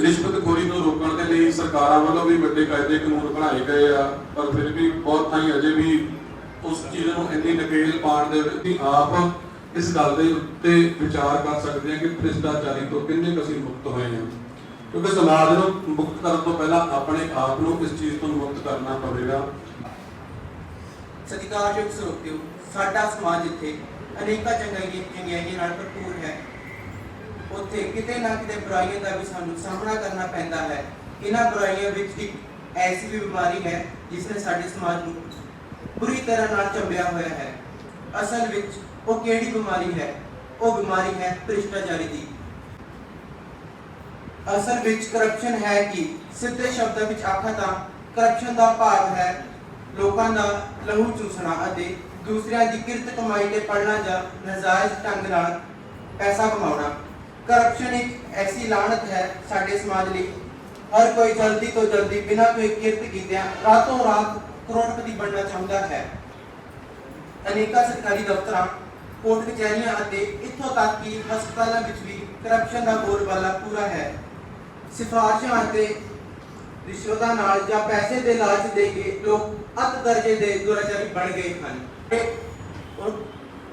ਰਿਸ਼ਵਤਖੋਰੀ ਨੂੰ ਰੋਕਣ ਦੇ ਲਈ ਸਰਕਾਰਾਂ ਵੱਲੋਂ ਵੀ ਵੱਡੇ ਕਾਇਦੇ ਕਾਨੂੰਨ ਬਣਾਏ ਗਏ ਆ, ਪਰ ਫਿਰ ਵੀ ਬਹੁਤ ਥਾਈਂ ਅਜੇ ਵੀ ਉਸ ਚੀਜ਼ ਨੂੰ ਇੰਨੀ ਨਕੇਲ ਪਾਉਣ ਦੇ ਵਿੱਚ ਆਪ ਇਸ ਗੱਲ ਦੇ ਉੱਤੇ ਵਿਚਾਰ ਕਰ ਸਕਦੇ ਹਾਂ ਕਿ ਭ੍ਰਿਸ਼ਟਾਚਾਰੀ ਤੋਂ ਕਿੰਨੇ ਕੁ ਅਸੀਂ ਮੁਕਤ ਹੋਏ ਹਾਂ ਕਿਉਂਕਿ ਸਮਾਜ ਨੂੰ ਮੁਕਤ ਕਰਨ ਤੋਂ ਪਹਿਲਾਂ ਆਪਣੇ ਆਪ ਨੂੰ ਇਸ ਚੀਜ਼ ਤੋਂ ਮੁਕਤ ਕਰਨਾ ਪਵੇਗਾ। ਸਤਿਕਾਰਯੋਗ ਸਰੋਤਿਓ, ਸਾਡਾ ਸਮਾਜ ਇੱਥੇ ਅਨੇਕਾਂ ਚੰਗੀਆਂ ਚੰਗਿਆਈਆਂ ਨਾਲ ਭਰਪੂਰ ਹੈ। ਉੱਥੇ ਕਿਤੇ ਨਾ ਕਿਤੇ ਬੁਰਾਈਆਂ ਦਾ ਵੀ ਸਾਨੂੰ ਸਾਹਮਣਾ ਕਰਨਾ ਪੈਂਦਾ ਹੈ। ਇਹਨਾਂ ਬੁਰਾਈਆਂ ਵਿੱਚ ਇੱਕ ਐਸੀ ਵੀ ਬਿਮਾਰੀ ਹੈ ਜਿਸ ਨੇ ਸਾਡੇ ਸਮਾਜ ਨੂੰ ਬੁਰੀ ਤਰ੍ਹਾਂ ਨਾਲ ਚੰਬਿਆ ਹੋਇਆ ਹੈ। ਅਸਲ ਵਿੱਚ ਉਹ ਕਿਹੜੀ ਬਿਮਾਰੀ ਹੈ? ਉਹ ਬਿਮਾਰੀ ਹੈ ਭ੍ਰਿਸ਼ਟਾਚਾਰੀ ਦੀ। ਅਸਲ ਵਿੱਚ ਕਰਪਸ਼ਨ ਹੈ ਕਿ ਸਿੱਧੇ ਸ਼ਬਦਾਂ ਵਿੱਚ ਆਖਾਂ ਤਾਂ ਕਰਪਸ਼ਨ ਦਾ ਭਾਵ ਹੈ ਲੋਕਾਂ ਦਾ ਲਹੂ ਚੂਸਣਾ ਅਤੇ ਦੂਸਰਿਆਂ ਦੀ ਕਿਰਤ ਕਮਾਈ ਤੇ ਪੜਨਾ ਜਾਂ ਨਜਾਇਜ਼ ਢੰਗ ਨਾਲ ਪੈਸਾ ਕਮਾਉਣਾ। ਕਰਪਸ਼ਨ ਇੱਕ ਐਸੀ ਲਾਹਨਤ ਹੈ ਸਾਡੇ ਸਮਾਜ ਲਈ। ਹਰ ਕੋਈ ਜਲਦੀ ਤੋਂ ਜਲਦੀ ਬਿਨਾਂ ਕੋਈ ਕਿਰਤ ਕੀਤਿਆਂ ਰਾਤੋਂ ਰਾਤ ਕਰੋੜਪਤੀ ਬਣਨਾ ਚਾਹੁੰਦਾ ਹੈ। ਅਨੇਕਾਂ ਸਰਕਾਰੀ ਦਫ਼ਤਰਾਂ, ਕੋਰਟ ਕਚਹਿਰੀਆਂ ਅਤੇ ਇੱਥੋਂ ਤੱਕ ਕਿ ਹਸਪਤਾਲਾਂ ਵਿੱਚ ਵੀ ਕਰਪਸ਼ਨ ਦਾ ਬੋਲਬਾਲਾ ਪੂਰਾ ਹੈ। ਸਿਫਾਰਸ਼ਾਂ ਅਤੇ ਰਿਸ਼ਵਤਾਂ ਨਾਲ ਜਾਂ ਪੈਸੇ ਦੇ ਲਾਲਚ ਦੇ ਕੇ ਲੋਕ ਅੱਤ ਦਰਜੇ ਦੇ ਦੁਰਾਚਾਰੀ ਬਣ ਗਏ ਹਨ। ਤੇ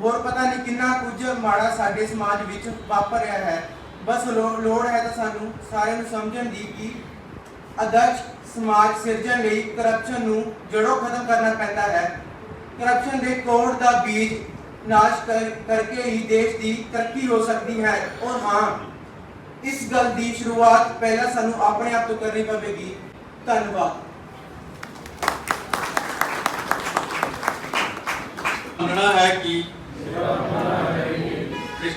ਹੋਰ- ਪਤਾ ਨਹੀਂ ਕਿੰਨਾ ਕੁਝ ਮਾੜਾ ਸਾਡੇ ਸਮਾਜ ਵਿੱਚ ਵਾਪਰ ਰਿਹਾ ਹੈ। ਬਸ ਲੋੜ ਹੈ ਤਾਂ ਸਾਨੂੰ ਸਾਰਿਆਂ ਨੂੰ ਸਮਝਣ ਦੀ ਕਿ ਆਦਰਸ਼ ਸਮਾਜ ਸਿਰਜਣ ਲਈ ਕਰਪਸ਼ਨ ਨੂੰ ਜੜੋਂ ਖਤਮ ਕਰਨਾ ਪੈਂਦਾ ਹੈ। ਕਰਪਸ਼ਨ ਦੇ ਕੋੜ ਦਾ ਬੀਜ ਨਾਸ਼ ਕਰਕੇ ਹੀ ਦੇਸ਼ ਦੀ ਤਰੱਕੀ ਹੋ ਸਕਦੀ ਹੈ। ਔਰ ਹਾਂ, ਇਸ ਗੱਲ ਦੀ ਸ਼ੁਰੂਆਤ ਪਹਿਲਾਂ ਸਾਨੂੰ ਆਪਣੇ ਆਪ ਤੋਂ ਕਰਨੀ ਪਵੇਗੀ। ਧੰਨਵਾਦ। ਮੰਨਣਾ ਹੈ ਕਿ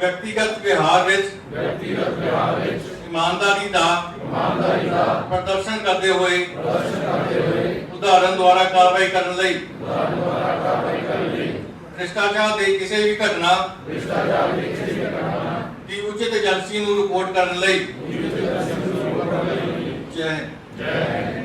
ਵਿਅਕਤੀਗਤ ਵਿਵਹਾਰ ਵਿੱਚ ਇਮਾਨਦਾਰੀ ਦਾ ਪ੍ਰਦਰਸ਼ਨ ਕਰਦੇ ਹੋਏ ਉਦਾਹਰਨ ਦੁਆਰਾ ਕਾਰਵਾਈ ਕਰਨ ਲਈ ਭ੍ਰਿਸ਼ਟਾਚਾਰ ਦੇ ਕਿਸੇ ਵੀ ਘਟਨਾ ਦੀ ਉਚਿਤ ਏਜੰਸੀ ਨੂੰ ਰਿਪੋਰਟ ਕਰਨ ਲਈ ਜੈ ਹਿੰਦ।